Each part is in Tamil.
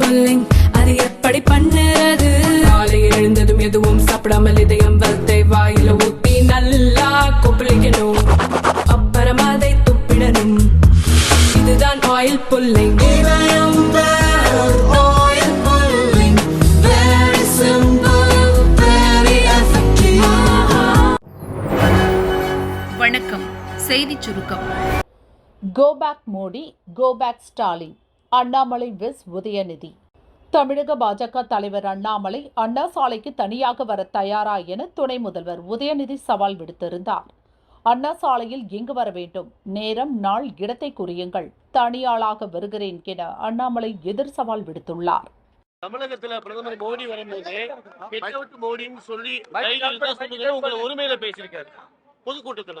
புல்லிங் அது எப்படி பண்ணுறது? காலையில் எழுந்ததும் எதுவும் சாப்பிடாமல் இதயம் வளத்தை வாயில ஊத்தி நல்லா கொப்பளிக்கணும். அப்புறம் அதை துப்பிடணும். இதுதான் ஆயில் புல்லிங் இதயம் oil pulling very simple very effective. வணக்கம். செய்திச் சுருக்கம். Go back Modi go back Stalin Annamalai விஸ் உதயநிதி. தமிழக பாஜக தலைவர் அண்ணாமலை அண்ணா சாலைக்கு தனியாக வர தயாரா என துணை முதல்வர் உதயநிதி சவால் விடுத்திருந்தார். அண்ணா சாலையில் எங்கு வர வேண்டும்? நேரம் நாள் இடத்தை குறியுங்கள். தனியாளாக வருகிறேன் என அண்ணாமலை எதிர் சவால் விடுத்துள்ளார். தமிழகத்துல பிரதமர் மோடி வரும்போது மோடின்னு சொல்லி உரிமையில பேசியிருக்காரு. பொதுக்கூட்டத்துல.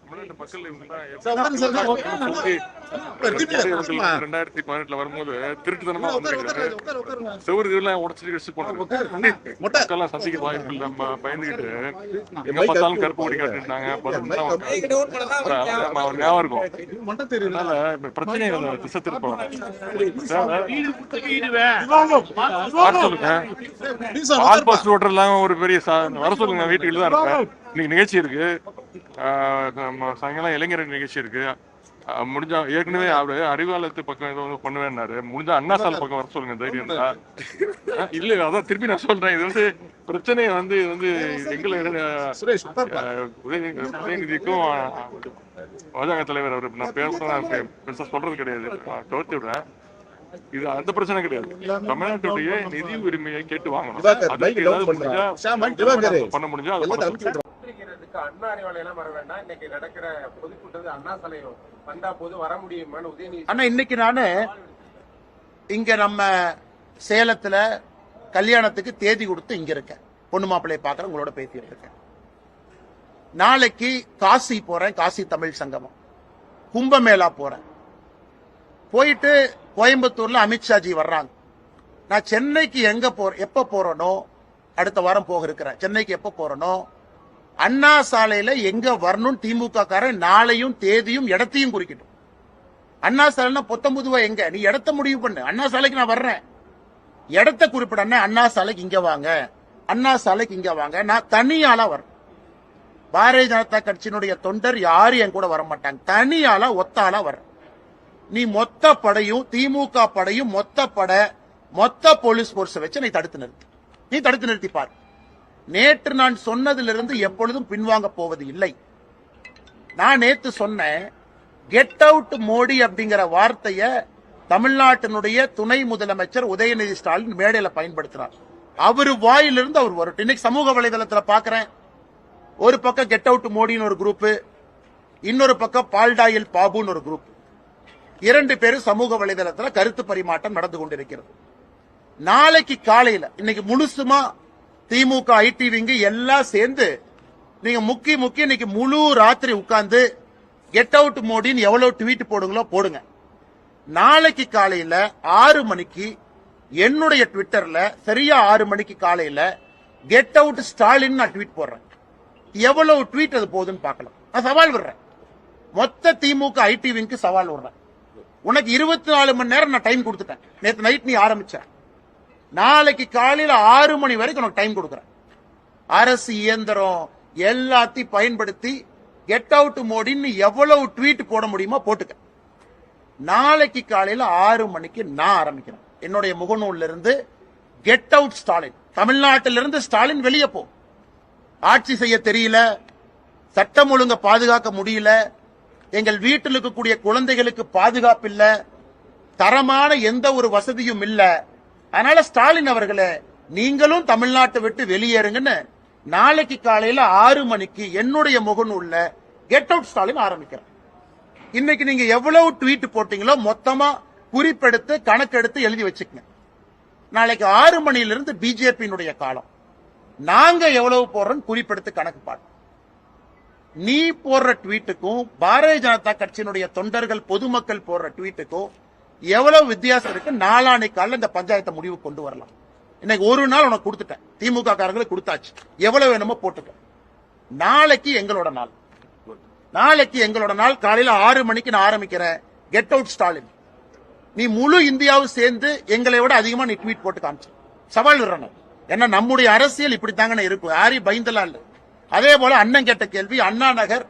ரெண்டாயிரத்தி பதினெட்டுல வரும்போது திருட்டுத்தனமா வந்திருக்காரு செவருலாம் உடச்சிட்டு கடிச்சு போனாங்க சந்திக்க வாய்ப்பு இல்ல நம்ம பயந்துகிட்டு எங்க பார்த்தாலும் கருப்பு கொடி காட்டிட்டாங்க. ஞாபகம் இருக்கும். அதனால இப்ப பிரச்சனை திசை திருப்பலாம் வர சொல்லுங்க. ஆல் பாஸ் ஓட்டர் எல்லாம் ஒரு பெரிய வர சொல்லுங்க வீட்டுக்கு தான் இருப்பேன். இன்னைக்கு நிகழ்ச்சி இருக்கு. நம்ம சாயங்காலம் இளைஞர் நிகழ்ச்சி இருக்கு. முடிஞ்சா ஏற்கனவே அவரு அறிவாலயத்து பக்கம் ஏதோ பண்ணுவேன்னாரு. முடிஞ்சா அண்ணா சாலை பக்கம் வர சொல்லுங்க தைரியம். இல்ல அதான் திருப்பி நான் சொல்றேன். இது வந்து பிரச்சனையை வந்து இது வந்து எங்களை உதயநிதிக்கும் தலைவர் அவர் நான் பேர் கூட நான் பெ- பெருசா சொல்றது கிடையாது. தவிர்த்து விடுறேன். இது அந்த பிரச்சனை கிடையாது. தமிழ்நாட்டுடைய நிதி உரிமையை கேட்டு வாங்கணும். அதுக்கு ஏதாவது. முடிஞ்சா. பண்ண முடிஞ்சா இருக்க. அண்ணா அறிவாலையெல்லாம் வர வேண்டாம். இன்னைக்கு நடக்கிற பொதுக்கூட்டத்தில் அண்ணா சாலையும் வந்தா போது வர முடியுமான்னு உதயநிதி ஆனா இன்னைக்கு நானு இங்க நம்ம சேலத்துல கல்யாணத்துக்கு தேதி கொடுத்து இங்க இருக்கேன். பொண்ணு மாப்பிள்ளைய பாக்குறேன் உங்களோட பேசிட்டு இருக்கேன். நாளைக்கு காசி போறேன் காசி தமிழ் சங்கமம். கும்பமேளா போறேன். போயிட்டு கோயம்புத்தூர்ல அமித்ஷாஜி வர்றாங்க. நான் சென்னைக்கு எங்க போற எப்ப போறேனோ அடுத்த வாரம் போக இருக்கிறேன். சென்னைக்கு எப்ப போறேனோ அண்ணா சாலையில எங்க வரணும் திமுக காரன் நாளையும் தேதியும் இடத்தையும் குறிக்கட்டும். அண்ணா சாலைனா பொத்தம்புதுவா எங்க? நீ இடத்த முடிவு பண்ணு. அண்ணா சாலைக்கு நான் வர்றேன். இடத்த குறிப்பிட அண்ணா சாலைக்கு இங்க வாங்க. அண்ணா சாலைக்கு இங்க வாங்க. நான் தனியாளா வரேன் பாரதிய ஜனதா கட்சியினுடைய தொண்டர் யாரும் என் கூட வர மாட்டாங்க தனியாளா ஒத்தாளா வர நீ மொத்த படையும் திமுக படையும் மொத்த படை மொத்த போலீஸ் போர்ஸ் வச்சு நீ தடுத்து நிறுத்து. நீ தடுத்து நிறுத்தி பாரு நேற்று நான் சொன்னதிலிருந்து எப்பொழுதும் பின்வாங்க போவது இல்லை. நான் நேத்து சொன்னேன் கெட் அவுட் மோடி அப்படிங்கிற வார்த்தைய தமிழ்நாட்டினுடைய துணை முதலமைச்சர் உதயநிதி ஸ்டாலின் மேடையில பயன்படுத்துறார். அவர் வாயிலிருந்து அவர் வரட்டும். இன்னைக்கு சமூக வலைதளத்துல பாக்குறேன். ஒரு பக்கம் கெட் அவுட் மோடின்னு ஒரு குரூப் இன்னொரு பக்கம் பால்டாயில் பாபுன்னு ஒரு குரூப் இரண்டு பேரும் சமூக வலைதளத்துல கருத்து பரிமாற்றம் நடந்து கொண்டிருக்கிறது. நாளைக்கு காலையில இன்னைக்கு முழுசுமா திமுக ஐடி விங்கு எல்லாம் சேர்ந்து நீங்க முக்கி முக்கி இன்னைக்கு முழு ராத்திரி உட்கார்ந்து கெட் அவுட் மோடின்னு எவ்வளவு ட்வீட் போடுங்களோ போடுங்க. நாளைக்கு காலையில ஆறு மணிக்கு என்னுடைய ட்விட்டர்ல சரியா ஆறு மணிக்கு காலையில கெட் அவுட் ஸ்டாலின் நான் ட்வீட் போடுறேன். எவ்வளவு ட்வீட் அது போகுதுன்னு பார்க்கலாம். நான் சவால் விடுறேன். மொத்த திமுக ஐடி விங்க்கு சவால் விடுறேன். உனக்கு இருபத்தி நாலு மணி நேரம் நான் டைம் கொடுத்துட்டேன். நேற்று நைட் நீ ஆரம்பிச்சேன் நாளைக்கு காலையில் ஆறு மணி வரைக்கும் உனக்கு டைம் கொடுக்குறேன். அரசு இயந்திரம் எல்லாத்தையும் பயன்படுத்தி கெட் அவுட் மோடின்னு எவ்வளவு ட்வீட் போட முடியுமோ போட்டுக்க. நாளைக்கு காலையில் ஆறு மணிக்கு நான் ஆரம்பிக்கிறேன். என்னுடைய முகநூல்ல இருந்து கெட் அவுட் ஸ்டாலின் தமிழ்நாட்டிலிருந்து ஸ்டாலின் வெளியே போ. ஆட்சி செய்ய தெரியல. சட்டம் ஒழுங்க பாதுகாக்க முடியல. எங்கள் வீட்டில் இருக்கக்கூடிய குழந்தைகளுக்கு பாதுகாப்பு இல்லை. தரமான எந்த ஒரு வசதியும் இல்லை. அதனால ஸ்டாலின் அவர்களே நீங்களும் தமிழ்நாட்டை விட்டு வெளியேறுங்கன்னு நாளைக்கு காலையில ஆறு மணிக்கு என்னுடைய முகநூல்ல கெட் அவுட் ஸ்டாலின் ஆரம்பிக்கிறேன் இன்னைக்கு நீங்க எவ்வளவு ட்வீட் போட்டீங்களோ மொத்தமா குறிப்பெடுத்து கணக்கெடுத்து எழுதி வச்சுக்கங்க. நாளைக்கு ஆறு மணியிலிருந்து பிஜேபியினுடைய காலம். நாங்க எவ்வளவு போடுறோம் குறிப்பெடுத்து கணக்கு பாடு. நீ போடுற ட்வீட்டுக்கும் பாரதிய ஜனதா கட்சியினுடைய தொண்டர்கள் பொதுமக்கள் போடுற ட்வீட்டுக்கும் எவ்வளவு வித்தியாசம் இருக்கு? நாளானை காலில் இந்த பஞ்சாயத்தை முடிவு கொண்டு வரலாம். இன்னைக்கு ஒரு நாள் உனக்கு கொடுத்துட்டேன். திமுக காரங்களுக்கு கொடுத்தாச்சு. எவ்வளவு வேணுமோ போட்டுக்க. நாளைக்கு எங்களோட நாள். நாளைக்கு எங்களோட நாள். காலையில ஆறு மணிக்கு நான் ஆரம்பிக்கிறேன். கெட் அவுட் ஸ்டாலின் நீ முழு இந்தியாவும் சேர்ந்து எங்களை விட அதிகமா நீ ட்வீட் போட்டு காமிச்சு. சவால் விடுறணும் ஏன்னா நம்முடைய அரசியல் இப்படித்தாங்கன்னு இருக்கும். யாரி பயந்தலாம் இல்லை. அதே போல அண்ணன் கேட்ட கேள்வி அண்ணா நகர்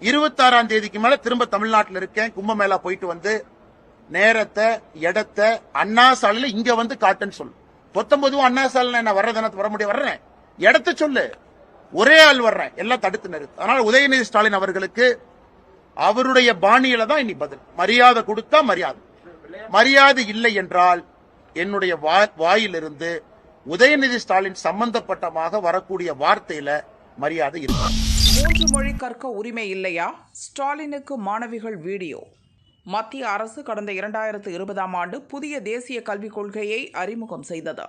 இருபத்தாறாம் தேதிக்கு மேல திரும்ப தமிழ்நாட்டில் இருக்கேன். கும்பமேளா போயிட்டு வந்து நேரத்தை இடத்தை அண்ணா சாலையில இங்க வந்து காட்டுன்னு சொல்லு. பத்தொன்பதுவும் அண்ணா சாலையில என்ன வர்ற தினத்து வர முடியும் வர்றேன். இடத்த சொல்லு. ஒரே ஆள் வர்றேன். எல்லாம் தடுத்து நிறுத்து. அதனால உதயநிதி ஸ்டாலின் அவர்களுக்கு அவருடைய பாணியில தான் இனி பதில். மரியாதை கொடுத்தா மரியாதை. மரியாதை இல்லை என்றால் என்னுடைய வா- வாயிலிருந்து உதயநிதி ஸ்டாலின் சம்பந்தப்பட்டமாக வரக்கூடிய வார்த்தையில மரியாதை இருக்கும் மூன்று மொழி கற்க உரிமை இல்லையா? ஸ்டாலினுக்கு மாணவிகள் வீடியோ. மத்திய அரசு கடந்த இரண்டாயிரத்து இருபதாம் ஆண்டு புதிய தேசிய கல்விக் கொள்கையை அறிமுகம் செய்தது.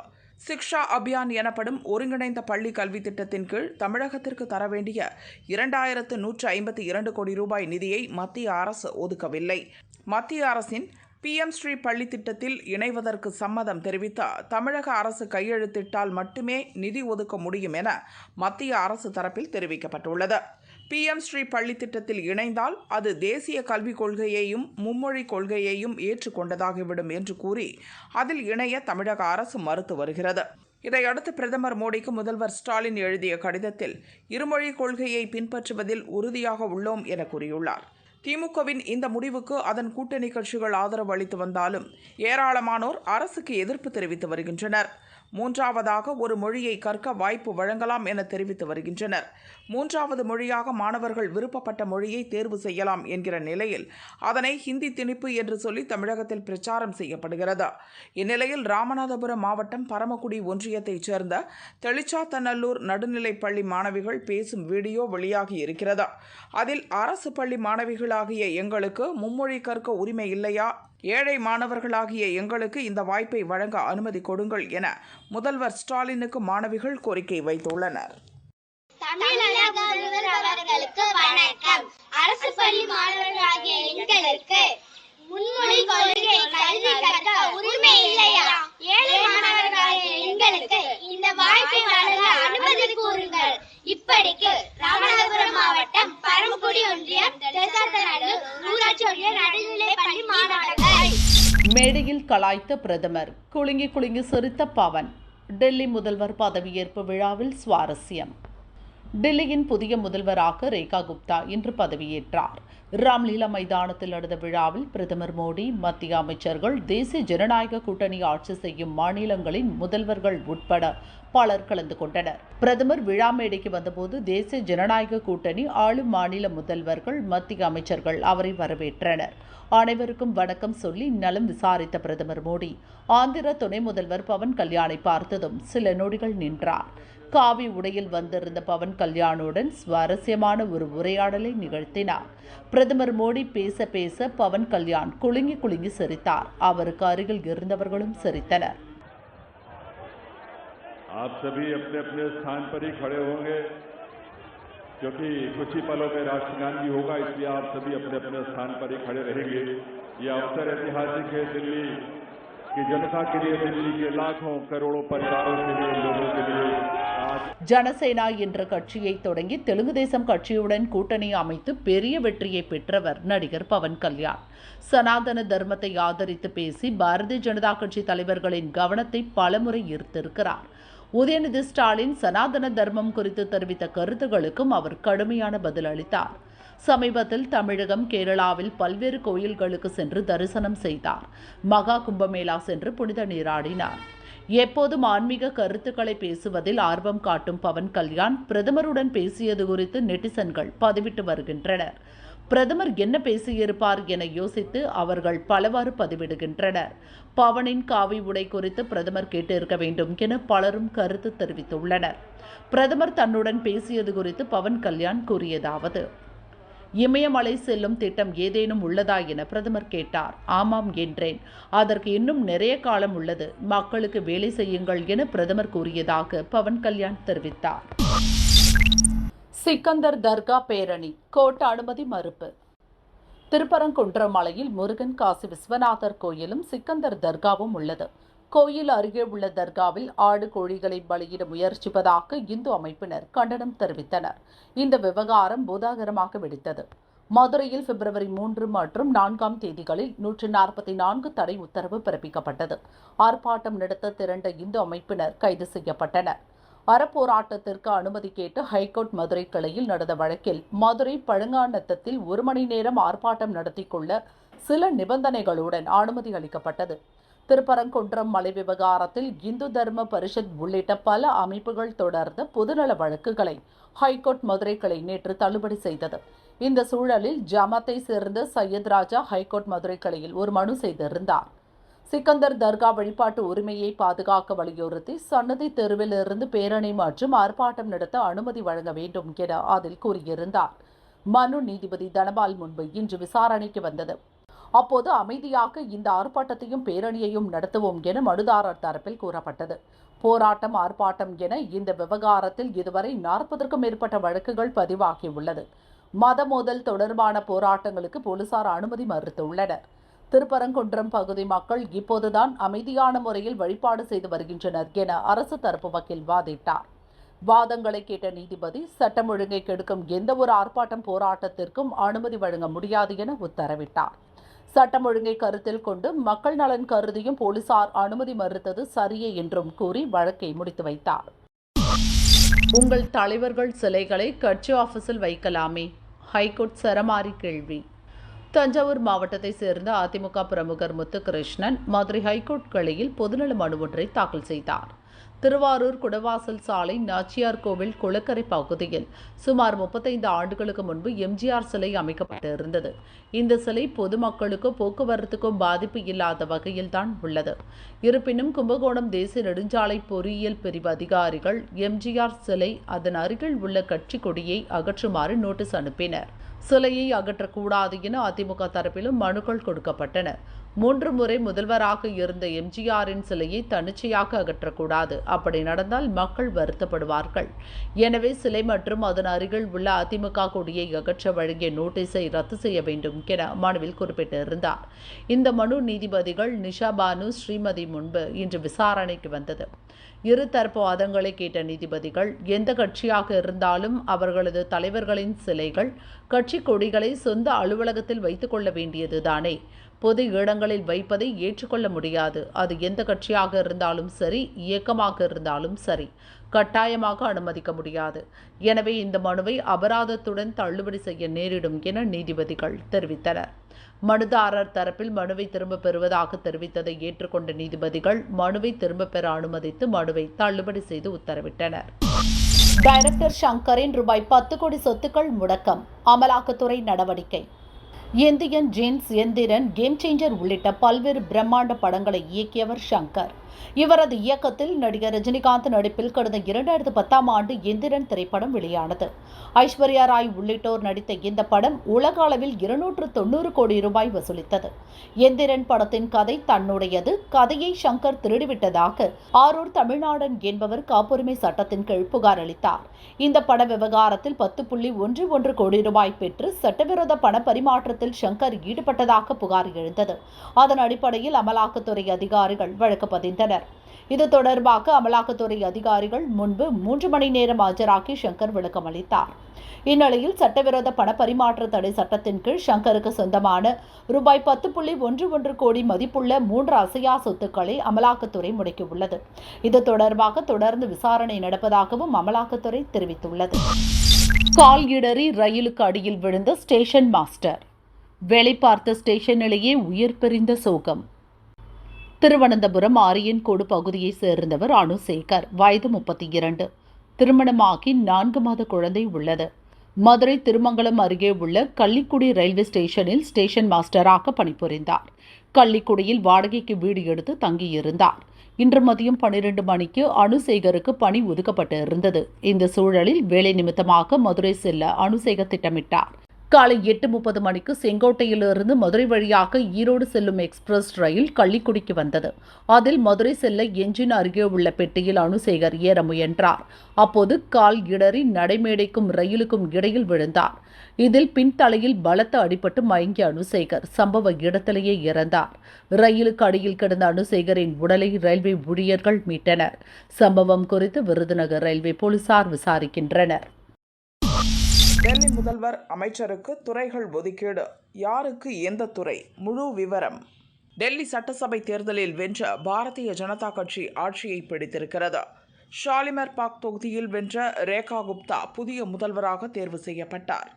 சிக்ஷா அபியான் எனப்படும் ஒருங்கிணைந்த பள்ளி கல்வி திட்டத்தின் கீழ் தமிழகத்திற்கு தர வேண்டிய இரண்டாயிரத்து நூற்று ஐம்பத்தி இரண்டு கோடி ரூபாய் நிதியை மத்திய அரசு ஒதுக்கவில்லை. மத்திய அரசின் பிஎம் ஸ்ரீ பள்ளி திட்டத்தில் இணைவதற்கு சம்மதம் தெரிவித்த தமிழக அரசு கையெழுத்திட்டால் மட்டுமே நிதி ஒதுக்க முடியும் என மத்திய அரசு தரப்பில் தெரிவிக்கப்பட்டுள்ளது. பிஎம் ஸ்ரீ பள்ளி திட்டத்தில் இணைந்தால் அது தேசிய கல்விக் கொள்கையையும் மும்மொழி கொள்கையையும் ஏற்றுக்கொண்டதாகிவிடும் என்று கூறி அதில் இணைய தமிழக அரசு மறுத்து வருகிறது. இதையடுத்து பிரதமர் மோடிக்கு முதல்வர் ஸ்டாலின் எழுதிய கடிதத்தில் இருமொழி கொள்கையை பின்பற்றுவதில் உறுதியாக உள்ளோம் என கூறியுள்ளார். திமுகவின் இந்த முடிவுக்கு அதன் கூட்டணி கட்சிகள் ஆதரவு அளித்து வந்தாலும் ஏராளமானோர் அரசுக்கு எதிர்ப்பு தெரிவித்து வருகின்றனர். மூன்றாவதாக ஒரு மொழியை கற்க வாய்ப்பு வழங்கலாம் என தெரிவித்து வருகின்றனர். மூன்றாவது மொழியாக மாணவர்கள் விருப்பப்பட்ட மொழியை தேர்வு செய்யலாம் என்கிற நிலையில் அதனை ஹிந்தி திணிப்பு என்று சொல்லி தமிழகத்தில் பிரச்சாரம் செய்யப்படுகிறது. இந்நிலையில் ராமநாதபுரம் மாவட்டம் பரமக்குடி ஒன்றியத்தைச் சேர்ந்த தெளிச்சாத்தநல்லூர் நடுநிலைப் பள்ளி மாணவிகள் பேசும் வீடியோ வெளியாகி இருக்கிறது. அதில் அரசு பள்ளி மாணவிகளாகிய எங்களுக்கு மும்மொழி கற்க உரிமை இல்லையா? ஏழை மாணவர்களாகிய எங்களுக்கு இந்த வாய்ப்பை வழங்க அனுமதி கொடுங்கள் என முதல்வர் ஸ்டாலினுக்கு மாணவிகள் கோரிக்கை வைத்துள்ளனர். தமிழக முதல்வர் அவர்களுக்கு வணக்கம். அரசு பள்ளி மாணவர்களாகிய எங்களுக்கு முன்மொழி கொள்கை கல்வி கற்க உரிமை இல்லையா? ஏழை மாணவர்களாகிய எங்களுக்கு இந்த வாய்ப்பை வழங்க அனுமதி கூறுங்கள். இப்படிக்கு ராமநாதபுரம் மாவட்டம் பரமக்குடி ஒன்றியம் ஊராட்சி ஒன்றிய நடுநிலை பள்ளி மாணவர்கள் மேடையில் கலாய்த்த பிரதமர் குலுங்கி குலுங்கி சிரித்த பவன் டெல்லி முதல்வர் பதவியேற்பு விழாவில் சுவாரஸ்யம். டெல்லியின் புதிய முதல்வராக ரேகா குப்தா இன்று பதவியேற்றார். ராம்லீலா மைதானத்தில் நடந்த விழாவில் பிரதமர் மோடி மத்திய அமைச்சர்கள் தேசிய ஜனநாயக கூட்டணி ஆட்சி செய்யும் மாநிலங்களின் முதல்வர்கள் உட்பட பலர் கலந்து கொண்டனர். பிரதமர் விழா மேடைக்கு வந்தபோது தேசிய ஜனநாயக கூட்டணி ஆளும் மாநில முதல்வர்கள் மத்திய அமைச்சர்கள் அவரை வரவேற்றனர். அனைவருக்கும் வணக்கம் சொல்லி நலம் விசாரித்த பிரதமர் மோடி. ஆந்திர துணை முதல்வர் பவன் கல்யாணை பார்த்ததும் சில நொடிகள் நின்றார். காவி உடையில் வந்திருந்த பவன் கல்யாணுடன் சுவாரஸ்யமான ஒரு உரையாடலை நிகழ்த்தினார். பிரதமர் மோடி பேச பேச பவன் கல்யாண் குலுங்கி குலுங்கி சிரித்தார். அவருக்கு அருகில் இருந்தவர்களும் சிரித்தனர். आप सभी अपने अपने स्थान पर ही खड़े होंगे क्योंकि कुछ ही पलों में राष्ट्रगान भी होगा इसलिए आप सभी अपने अपने स्थान पर ही खड़े रहेंगे ये अवसर ऐतिहासिक है दिल्ली की जनता के लिए दिल्ली के लाखों करोड़ों परिवारों के लिए लोगों के लिए आज ஜனசேனா என்ற கட்சியை தொடங்கி தெலுங்கு தேசம் கட்சியுடன் கூட்டணி அமைத்து பெரிய வெற்றியை பெற்றவர் நடிகர் பவன் கல்யாண் சனாதன தர்மத்தை ஆதரித்து பேசி பாரதிய ஜனதா கட்சி தலைவர்களின் கவனத்தை பலமுறை ஈர்த்திருக்கிறார் உதயநிதி ஸ்டாலின் சனாதன தர்மம் குறித்து தெரிவித்த கருத்துகளுக்கும் அவர் கடுமையான பதில் அளித்தார். சமீபத்தில் தமிழகம் கேரளாவில் பல்வேறு கோயில்களுக்கு சென்று தரிசனம் செய்தார். மகா கும்பமேளா சென்று புனித நீராடினார். எப்போதும் ஆன்மீக கருத்துக்களை பேசுவதில் ஆர்வம் காட்டும் பவன் கல்யாண் பிரதமருடன் பேசியது குறித்து நெட்டிசன்கள் பதிவிட்டு வருகின்றனர். பிரதமர் என்ன பேசியிருப்பார் என யோசித்து அவர்கள் பலவாறு பதிவிடுகின்றனர். பவனின் காவி உடை குறித்து பிரதமர் கேட்டிருக்க வேண்டும் என பலரும் கருத்து தெரிவித்துள்ளனர். பிரதமர் தன்னுடன் பேசியது குறித்து பவன் கல்யாண் கூறியதாவது இமயமலை செல்லும் திட்டம் ஏதேனும் உள்ளதா என பிரதமர் கேட்டார். ஆமாம் என்றேன். அதற்கு இன்னும் நிறைய காலம் உள்ளது. மக்களுக்கு வேலை செய்யுங்கள் என பிரதமர் கூறியதாக பவன் கல்யாண் தெரிவித்தார். சிக்கந்தர் தர்கா பேரணி கோட்ட அனுமதி மறுப்பு. திருப்பரங்குன்றம் மலையில் முருகன் காசி விஸ்வநாதர் கோயிலும் சிக்கந்தர் தர்காவும் உள்ளது. கோயில் அருகே உள்ள தர்காவில் ஆடு கோழிகளை பலியிட முயற்சிப்பதாக இந்து அமைப்பினர் கண்டனம் தெரிவித்தனர். இந்த விவகாரம் பூதாகரமாக வெடித்தது. மதுரையில் பிப்ரவரி மூன்று மற்றும் நான்காம் தேதிகளில் நூற்று நாற்பத்தி நான்கு தடை உத்தரவு பிறப்பிக்கப்பட்டது. ஆர்ப்பாட்டம் நடத்த திரண்ட இந்து அமைப்பினர் கைது செய்யப்பட்டனர். அறப்போராட்டத்திற்கு அனுமதி கேட்டு ஹைகோர்ட் மதுரை கிளையில் நடந்த வழக்கில் மதுரை பழங்காநத்தத்தில் ஒரு மணி நேரம் ஆர்ப்பாட்டம் நடத்திக் கொள்ள சில நிபந்தனைகளுடன் அனுமதி அளிக்கப்பட்டது. திருப்பரங்குன்றம் மலை விவகாரத்தில் இந்து தர்ம பரிஷத் உள்ளிட்ட பல அமைப்புகள் தொடர்ந்த பொதுநல வழக்குகளை ஹைகோர்ட் மதுரை கிளை நேற்று தள்ளுபடி செய்தது. இந்த சூழலில் ஜமாத்தை சேர்ந்த சையத் ராஜா ஹைகோர்ட் மதுரை கிளையில் ஒரு மனு செய்திருந்தார். சிக்கந்தர் தர்கா வழிபாட்டு உரிமையை பாதுகாக்க வலியுறுத்தி சன்னதி தெருவிலிருந்து பேரணி மற்றும் ஆர்ப்பாட்டம் நடத்த அனுமதி வழங்க வேண்டும் என அதில் கூறியிருந்தார். மனு நீதிபதி தனபால் முன்பு இன்று விசாரணைக்கு வந்தது. அப்போது அமைதியாக இந்த ஆர்ப்பாட்டத்தையும் பேரணியையும் நடத்துவோம் என மனுதாரர் தரப்பில் கூறப்பட்டது. போராட்டம் ஆர்ப்பாட்டம் என இந்த விவகாரத்தில் இதுவரை நாற்பதற்கும் மேற்பட்ட வழக்குகள் பதிவாகியுள்ளது மத மோதல் தொடர்பான போராட்டங்களுக்கு போலீசார் அனுமதி மறுத்துள்ளனர். திருப்பரங்குன்றம் பகுதி மக்கள் இப்போதுதான் அமைதியான முறையில் வழிபாடு செய்து வருகின்றனர் என அரசு தரப்பு வக்கீல் வாதிட்டார். வாதங்களை கேட்ட நீதிபதி சட்டம் ஒழுங்கை கெடுக்கும் எந்த ஒரு ஆர்ப்பாட்டம் போராட்டத்திற்கும் அனுமதி வழங்க முடியாது என உத்தரவிட்டார். சட்டம் ஒழுங்கை கருத்தில் கொண்டு மக்கள் நலன் கருதியும் போலீசார் அனுமதி மறுத்தது சரியே என்றும் கூறி வழக்கை முடித்து வைத்தார். உங்கள் தலைவர்கள் சிலைகளை கட்சி ஆபீஸில் வைக்கலாமே? ஹைகோர்ட் சரமாரி கேள்வி. தஞ்சாவூர் மாவட்டத்தைச் சேர்ந்த அதிமுக பிரமுகர் முத்துகிருஷ்ணன் மதுரை ஹைகோர்ட் கிளையில் பொதுநல மனு ஒன்றை தாக்கல் செய்தார். திருவாரூர் குடவாசல் சாலை நாச்சியார் கோவில் குளக்கரை பகுதியில் சுமார் முப்பத்தைந்து ஆண்டுகளுக்கு முன்பு எம்ஜிஆர் சிலை அமைக்கப்பட்டிருந்தது. இந்த சிலை பொதுமக்களுக்கும் போக்குவரத்துக்கும் பாதிப்பு இல்லாத வகையில்தான் உள்ளது. இருப்பினும் கும்பகோணம் தேசிய நெடுஞ்சாலை பொறியியல் பிரிவு அதிகாரிகள் எம்ஜிஆர் சிலை அதன் அருகில் உள்ள கட்சி கொடியை அகற்றுமாறு நோட்டீஸ் அனுப்பினர். சிலையை அகற்றக்கூடாது என அதிமுக தரப்பிலும் மனுக்கள் கொடுக்கப்பட்டன. மூன்று முறை முதல்வராக இருந்த எம்ஜிஆரின் சிலையை தன்னிச்சையாக அகற்றக்கூடாது. அப்படி நடந்தால் மக்கள் வருத்தப்படுவார்கள். எனவே சிலை மற்றும் அதன் அருகில் உள்ள அதிமுக கொடியை அகற்ற வழங்கிய நோட்டீஸை ரத்து செய்ய வேண்டும் என மனுவில் குறிப்பிட்டிருந்தார். இந்த மனு நீதிபதிகள் நிஷா பானு ஸ்ரீமதி முன்பு இன்று விசாரணைக்கு வந்தது. இரு தரப்பு வாதங்களை கேட்ட நீதிபதிகள் எந்த கட்சியாக இருந்தாலும் அவர்களது தலைவர்களின் சிலைகள் கட்சி கொடிகளை சொந்த அலுவலகத்தில் வைத்துக் கொள்ள வேண்டியதுதானே. பொது இடங்களில் வைப்பதை ஏற்றுக்கொள்ள முடியாது. அது எந்த கட்சியாக இருந்தாலும் சரி இயக்கமாக இருந்தாலும் சரி கட்டாயமாக அனுமதிக்க முடியாது. எனவே இந்த மனுவை அபராதத்துடன் தள்ளுபடி செய்ய நேரிடும் என நீதிபதிகள் தெரிவித்தனர். மனுதாரர் தரப்பில் மனுவை திரும்பப் பெறுவதாக தெரிவித்ததை ஏற்றுக்கொண்ட நீதிபதிகள் மனுவை திரும்பப் பெற அனுமதித்து மனுவை தள்ளுபடி செய்து உத்தரவிட்டனர். டைரக்டர் சங்கரின் ரூபாய் பத்து கோடி சொத்துக்கள் முடக்கம் அமலாக்கத்துறை நடவடிக்கை. Indian Jeans Enthiran Game Changer உள்ளிட்ட பல்வேறு பிரம்மாண்ட படங்களை இயக்கியவர் சங்கர். இவரது இயக்கத்தில் நடிகர் ரஜினிகாந்த் நடிப்பில் கடந்த இரண்டாயிரத்து பத்தாம் ஆண்டு எந்திரன் திரைப்படம் வெளியானது. ஐஸ்வர்யா ராய் உள்ளிட்டோர் நடித்த இந்த படம் உலக அளவில் இருநூற்று தொண்ணூறு கோடி ரூபாய் வசூலித்தது. எந்திரன் படத்தின் கதை தன்னுடையது. கதையை சங்கர் திருடிவிட்டதாக ஆரூர் தமிழ்நாடன் என்பவர் காப்புரிமை சட்டத்தின் கீழ் புகார் அளித்தார். இந்த பட விவகாரத்தில் பத்து புள்ளி ஒன்று ஒன்று கோடி ரூபாய் பெற்று சட்டவிரோத பண பரிமாற்றத்தில் சங்கர் ஈடுபட்டதாக புகார் எழுந்தது. அதன் அடிப்படையில் அமலாக்கத்துறை அதிகாரிகள் வழக்கு பதிந்தனர். இது தொடர்பாக அமலாக்கத்துறை அதிகாரிகள் முன்பு மூன்று மணி நேரம் ஆஜராகி சங்கர் விளக்கம் அளித்தார். இந்நிலையில் சட்டவிரோத பணப்பரிமாற்ற தடை சட்டத்தின் கீழ் சங்கருக்கு சொந்தமான ரூபாய் பத்து புள்ளி ஒன்று ஒன்று கோடி மதிப்புள்ள மூன்று அசையா சொத்துக்களை அமலாக்கத்துறை முடக்கியுள்ளது. இது தொடர்பாக தொடர்ந்து விசாரணை நடப்பதாகவும் அமலாக்கத்துறை தெரிவித்துள்ளது. கால் இடறி ரயிலுக்கு அடியில் விழுந்த ஸ்டேஷன் மாஸ்டர். வேலை பார்த்த ஸ்டேஷனிலேயே உயிர் பிரிந்த சோகம். திருவனந்தபுரம் ஆரியன்கோடு பகுதியைச் சேர்ந்தவர் அனுசேகர். வயது முப்பத்தி இரண்டு திருமணமாகி நான்கு மாத குழந்தை உள்ளது. மதுரை திருமங்கலம் அருகே உள்ள கள்ளிக்குடி ரயில்வே ஸ்டேஷனில் ஸ்டேஷன் மாஸ்டராக பணிபுரிந்தார். கள்ளிக்குடியில் வாடகைக்கு வீடு எடுத்து தங்கியிருந்தார். இன்று மதியம் பன்னிரண்டு மணிக்கு அனுசேகருக்கு பணி ஒதுக்கப்பட்டு இருந்தது இந்த சூழலில் வேலை நிமித்தமாக மதுரை செல்ல அனுசேகர் திட்டமிட்டார். காலை எட்டு முப்பது மணிக்கு செங்கோட்டையிலிருந்து மதுரை வழியாக ஈரோடு செல்லும் எக்ஸ்பிரஸ் ரயில் கள்ளிக்குடிக்கு வந்தது. அதில் மதுரை செல்ல என்ஜின் அருகே உள்ள பெட்டியில் அனுசேகர் ஏற முயன்றார். அப்போது கால் இடறி நடைமேடைக்கும் ரயிலுக்கும் இடையில் விழுந்தார். இதில் பின்தலையில் பலத்த அடிபட்டு மயங்கிய அனுசேகர் சம்பவ இடத்திலேயே இறந்தார். ரயிலுக்கு அடியில் கிடந்த அனுசேகரின் உடலை ரயில்வே ஊழியர்கள் மீட்டனர். சம்பவம் குறித்து விருதுநகர் ரயில்வே போலீசார் விசாரிக்கின்றனர். டெல்லி முதல்வர் அமைச்சருக்கு துறைகள் ஒதுக்கீடு. யாருக்கு எந்த துறை? முழு விவரம். டெல்லி சட்டசபை தேர்தலில் வென்ற பாரதிய ஜனதா கட்சி ஆட்சியை பிடித்திருக்கிறது. ஷாலிமர் பாக் தொகுதியில் வென்ற ரேகா குப்தா புதிய முதல்வராக தேர்வு செய்யப்பட்டார்.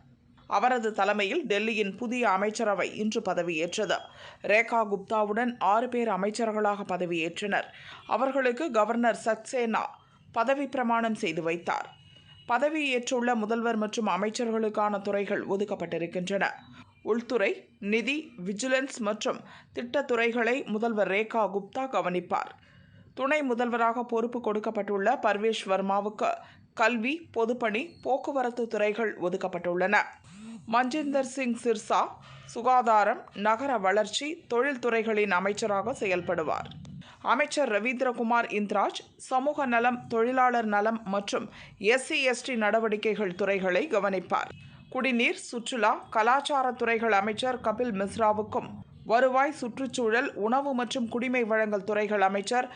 அவரது தலைமையில் டெல்லியின் புதிய அமைச்சரவை இன்று பதவியேற்றது. ரேகா குப்தாவுடன் ஆறு பேர் அமைச்சர்களாக பதவியேற்றனர். அவர்களுக்கு கவர்னர் சக்சேனா பதவி பிரமாணம் செய்து வைத்தார். பதவியேற்றுள்ள முதல்வர் மற்றும் அமைச்சர்களுக்கான துறைகள் ஒதுக்கப்பட்டிருக்கின்றன. உள்துறை நிதி விஜிலன்ஸ் மற்றும் திட்டத்துறைகளை முதல்வர் ரேகா குப்தா கவனிப்பார். துணை முதல்வராக பொறுப்பு கொடுக்கப்பட்டுள்ள பர்வேஷ் வர்மாவுக்கு கல்வி பொதுப்பணி போக்குவரத்து துறைகள் ஒதுக்கப்பட்டுள்ளன. மஞ்சிந்தர் சிங் சிர்சா சுகாதாரம் நகர வளர்ச்சி தொழில்துறைகளின் அமைச்சராக செயல்படுவார். அமைச்சர் ரவீந்திரகுமார் இந்திராஜ் சமூக நலம் தொழிலாளர் நலம் மற்றும் எஸ்சி எஸ்டி நடவடிக்கைகள் துறைகளை கவனிப்பார். குடிநீர் சுற்றுலா கலாச்சார துறைகள் அமைச்சர் கபில் மிஸ்ராவுக்கும் வருவாய் சுற்றுச்சூழல் உணவு மற்றும் குடிமை வழங்கல் துறைகள் அமைச்சர்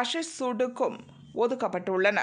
அஷிஷ் சூடுக்கும் ஒதுக்கப்பட்டுள்ளன